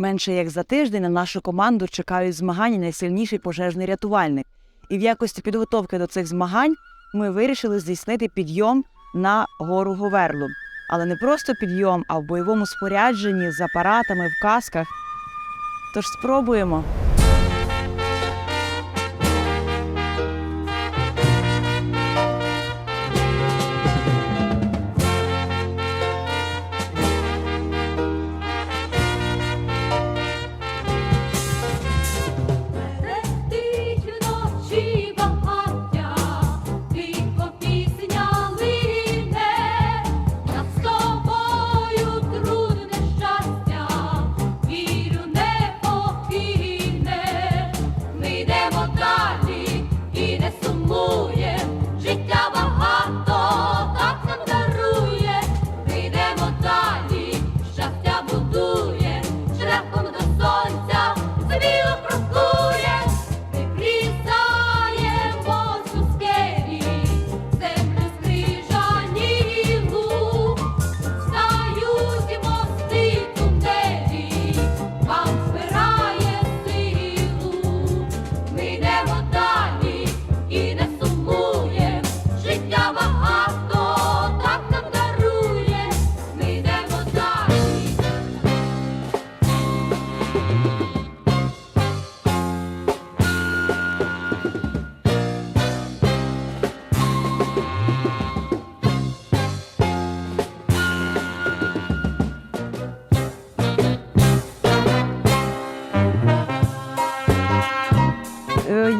Менше як за тиждень на нашу команду чекають змагання найсильніший пожежний рятувальник. І в якості підготовки до цих змагань ми вирішили здійснити підйом на гору Говерлу. Але не просто підйом, а в бойовому спорядженні з апаратами в касках. Тож спробуємо.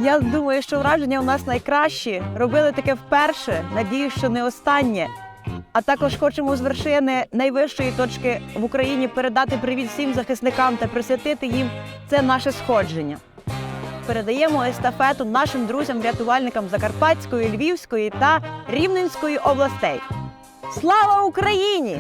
Я думаю, що враження у нас найкращі. Робили таке вперше. Надію, що не останнє. А також хочемо з вершини найвищої точки в Україні передати привіт всім захисникам та присвятити їм це наше сходження. Передаємо естафету нашим друзям-рятувальникам Закарпатської, Львівської та Рівненської областей. Слава Україні!